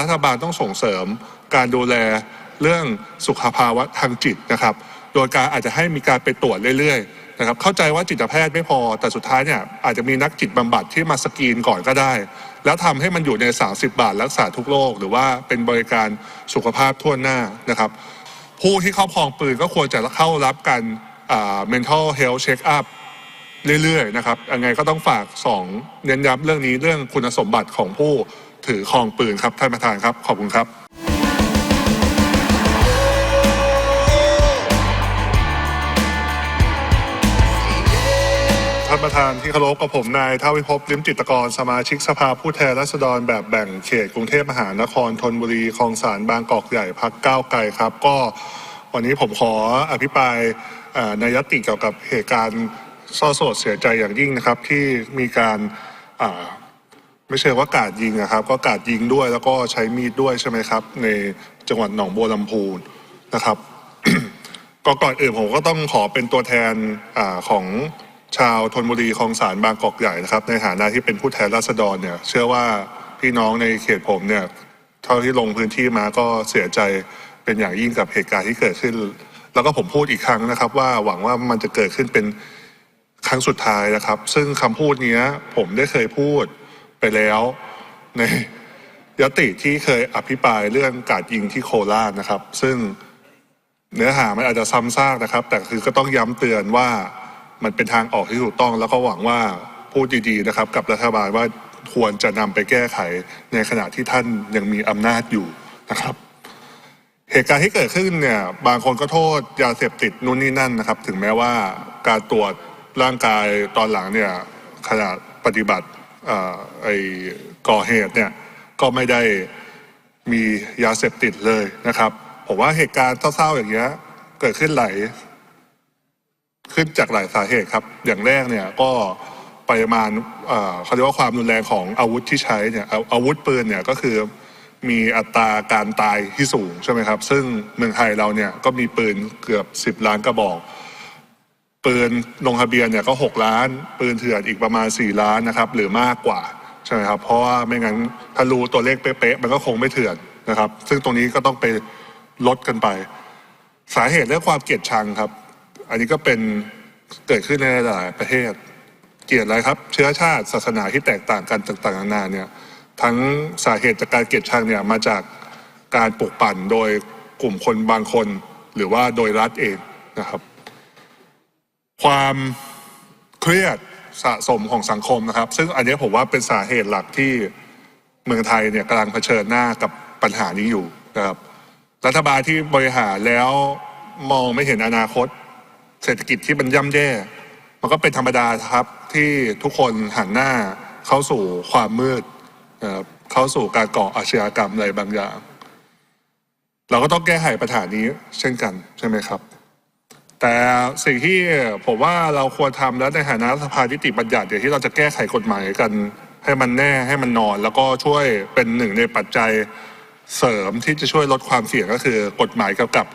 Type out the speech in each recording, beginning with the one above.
รัฐบาลต้องส่งเสริมการดูแลเรื่องสุขภาวะทางจิตนะครับ โดยการอาจจะให้มีการไปตรวจเรื่อยๆนะครับ เข้าใจว่าจิตแพทย์ไม่พอ แต่สุดท้ายเนี่ยอาจจะมีนักจิตบำบัดที่มาสกรีนก่อนก็ได้ แล้วทำให้มันอยู่ใน 30 บาทรักษาทุกโรคหรือว่าเป็นบริการสุขภาพทั่วหน้านะครับ ผู้ที่ครอบครองปืนก็ควรจะเข้ารับการ mental health check up เรื่อยๆนะครับยังไงก็ต้องฝากสองเน้นย้ำเรื่องนี้เรื่องคุณสมบัติของผู้ ถือครองปืนครับท่านประธานครับ ขอบคุณครับท่านประธานที่เคารพกับผมนายท้าวิภพลิมจิตกรสมาชิกสภาผู้แทนราษฎรแบบแบ่งเขตกรุงเทพมหานครธนบุรีคลองสารบางกอกใหญ่พักก้าวไกลครับ ก็วันนี้ผมขออภิปรายเอ่อในยติเกี่ยวกับเหตุการณ์เศร้าโศกเสียใจอย่างยิ่งนะครับ ที่มีการ ไม่ใช่ว่ากาดยิงนะครับ ก็กาดยิงด้วยแล้วก็ใช้มีดด้วยใช่ไหมครับ ในจังหวัดหนองบัวลำพูนะครับ ก็ก่อนอื่นผมก็ต้องขอเป็นตัวแทนอของชาวธนบุรีคลองสารบางกอกใหญ่นะครับ ในฐานะที่เป็นผู้แทนราษฎรเนี่ย เชื่อว่าพี่น้องในเขตผมเนี่ย เท่าที่ลงพื้นที่มาก็เสียใจเป็นอย่างยิ่งกับเหตุการณ์ที่เกิดขึ้น แล้วก็ผมพูดอีกครั้งนะครับ ว่าหวังว่ามันจะเกิดขึ้นเป็นครั้งสุดท้ายนะครับ ซึ่งคำพูดนี้ผมได้เคยพูด ไปแล้วในยติที่เคยอภิปรายเรื่องการยิงที่โคราชนะครับ ซึ่งเนื้อหามันอาจจะซ้ำซากนะครับ แต่คือก็ต้องย้ำเตือนว่ามันเป็นทางออกที่ถูกต้อง แล้วก็หวังว่าพูดดีๆนะครับ กับรัฐบาลว่าควรจะนำไปแก้ไขในขณะที่ท่านยังมีอำนาจอยู่นะครับ เหตุการณ์ที่เกิดขึ้นเนี่ยบางคนก็โทษยาเสพติดนู่นนี่นั่นนะครับ ถึงแม้ว่าการตรวจร่างกายตอนหลังเนี่ยขณะปฏิบัติ ไอ้ก่อเหตุเนี่ยก็ไม่ได้มียาเสพติดเลยนะครับ ผมว่าเหตุการณ์เศร้าๆอย่างเงี้ยเกิดขึ้นหลายขึ้นจากหลายสาเหตุครับ อย่างแรกเนี่ยก็ปริมาณเอ่อเขาเรียกว่าความรุนแรงของอาวุธที่ใช้เนี่ยอาอาวุธปืนเนี่ยก็คือมีอัตราการตายที่สูงใช่ไหมครับ ซึ่งเมืองไทยเราเนี่ยก็มีปืนเกือบสิบล้านกระบอก ปืนลงทะเบียนเนี่ยก็หกล้าน ปืนเถื่อนอีกประมาณสี่ล้านนะครับหรือมากกว่าใช่ไหมครับเพราะว่าไม่งั้นถ้ารู้ตัวเลขเป๊ะๆมันก็คงไม่เถื่อนนะครับ ซึ่งตรงนี้ก็ต้องไปลดกันไป สาเหตุเรื่องความเกลียดชังครับ อันนี้ก็เป็นเกิดขึ้นในหลายประเทศ เกลียดอะไรครับ เชื้อชาติศาสนาที่แตกต่างกันต่างๆนานาเนี่ยทั้งสาเหตุจากการเกลียดชังเนี่ยมาจากการปลุกปั่นโดยกลุ่มคนบางคน หรือว่าโดยรัฐเองนะครับ ความเครียดสะสมของสังคมนะครับ ซึ่งอันนี้ผมว่าเป็นสาเหตุหลักที่เมืองไทยเนี่ยกำลังเผชิญหน้ากับปัญหานี้อยู่นะครับรัฐบาลที่บริหารแล้วมองไม่เห็นอนาคต เศรษฐกิจที่มันย่ำแย่ มันก็เป็นธรรมดาครับที่ทุกคนหันหน้าเข้าสู่ความมืดเข้าสู่การก่ออาชญากรรมอะไรบางอย่าง เราก็ต้องแก้ไขปัญหานี้เช่นกันใช่ไหมครับ แต่สิ่งที่ผมว่าเราควรทำแล้วในฐานะสภานิติบัญญัติเดี๋ยวที่เราจะแก้ไขกฎหมายกัน ให้มันแน่ให้มันนอน แล้วก็ช่วยเป็นหนึ่งในปัจจัยเสริมที่จะช่วยลดความเสี่ยงก็คือ กฎหมายเกี่ยวกับ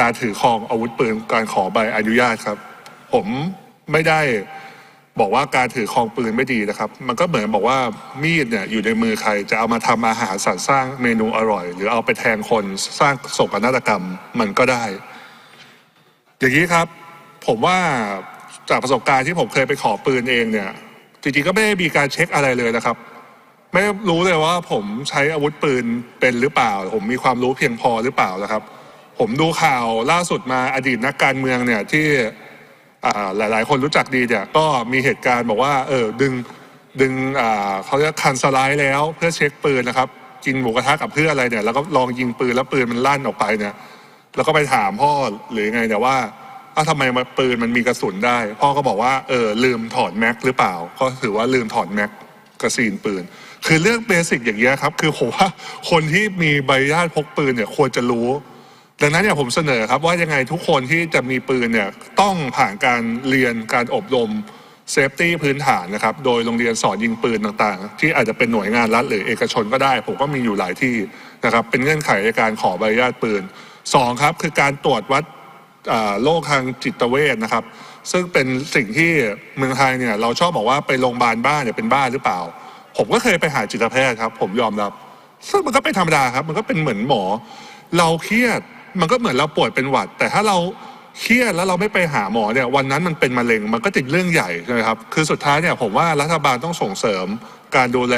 การถือครองอาวุธปืนการขอใบอนุญาตครับ ผมไม่ได้บอกว่าการถือครองปืนไม่ดีนะครับ มันก็เหมือนบอกว่ามีดเนี่ยอยู่ในมือใครจะเอามาทำอาหารสรรสร้างเมนูอร่อย หรือเอาไปแทงคนสร้างโศกนาฏกรรมมันก็ได้ อย่างนี้ครับผมว่าจากประสบการณ์ที่ผมเคยไปขอปืนเองเนี่ยจริงๆก็ไม่ได้มีการเช็คอะไรเลยนะครับ ไม่รู้เลยว่าผมใช้อาวุธปืนเป็นหรือเปล่า ผมมีความรู้เพียงพอหรือเปล่านะครับ ผมดูข่าวล่าสุดมาอดีตนักการเมืองเนี่ยที่อ่าหลายๆ คนรู้จักดีเนี่ยก็มีเหตุการณ์บอกว่าเออดึงดึงเขาเรียกคันสไลด์แล้วเพื่อเช็คปืนนะครับ กินหมูกระทะกับเพื่ออะไรเนี่ยแล้วก็ลองยิงปืนแล้วปืนมันลั่นออกไปเนี่ย แล้วก็ไปถามพ่อหรือไงเนี่ว่าอ้าวทำไมมาปืนมันมีกระสุนได้ พ่อก็บอกว่าเออลืมถอดแม็กหรือเปล่า ก็ถือว่าลืมถอดแม็กกระซีนปืน คือเรื่องเบสิกอย่างเงี้ยครับ คือผมว่าคนที่มีใบอนุญาตพกปืนเนี่ยควรจะรู้ ดังนั้นเนี่ยผมเสนอครับว่ายังไงทุกคนที่จะมีปืนเนี่ยต้องผ่านการเรียนการอบรมเซฟตี้พื้นฐานนะครับ โดยโรงเรียนสอนยิงปืนต่างๆ ที่อาจจะเป็นหน่วยงานรัฐหรือเอกชนก็ได้ ผมก็มีอยู่หลายที่นะครับ เป็นเงื่อนไขในการขอใบอนุญาตปืน สองครับคือการตรวจวัดโรคทางจิตเวชนะครับ ซึ่งเป็นสิ่งที่เมืองไทยเนี่ยเราชอบบอกว่าไปโรงพยาบาลบ้านเนี่ยเป็นบ้าหรือเปล่า ผมก็เคยไปหาจิตแพทย์ครับ ผมยอมรับ ซึ่งมันก็เป็นธรรมดาครับ มันก็เป็นเหมือนหมอ เราเครียดมันก็เหมือนเราป่วยเป็นหวัด แต่ถ้าเราเครียดแล้วเราไม่ไปหาหมอเนี่ยวันนั้นมันเป็นมะเร็งมันก็จะเรื่องใหญ่ใช่ไหมครับคือสุดท้ายเนี่ยผมว่ารัฐบาลต้องส่งเสริมการดูแล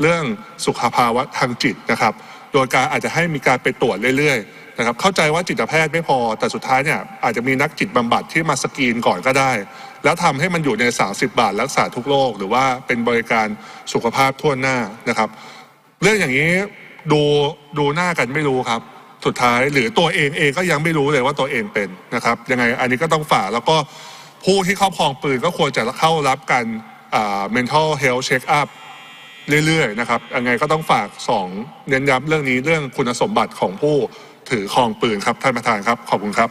เรื่องสุขภาวะทางจิตนะครับ โดยการอาจจะให้มีการไปตรวจเรื่อยๆ นะครับเข้าใจว่าจิตแพทย์ไม่พอ แต่สุดท้ายเนี่ยอาจจะมีนักจิตบำบัดที่มาสกรีนก่อนก็ได้ แล้วทำให้มันอยู่ใน 30 บาทรักษาทุกโรคหรือว่าเป็นบริการสุขภาพทั่วหน้านะครับ เรื่องอย่างนี้ดูดูหน้ากันไม่รู้ครับ สุดท้ายหรือตัวเองเองก็ยังไม่รู้เลยว่าตัวเองเป็นนะครับยังไงอันนี้ก็ต้องฝากแล้วก็ผู้ที่ครอบครองปืนก็ควรจะเข้ารับการอ่า mental health check up เรื่อยๆนะครับยังไงก็ต้องฝากสองเน้นย้ำเรื่องนี้เรื่องคุณสมบัติของผู้ ถือครองปืนครับท่านประธานครับขอบคุณครับ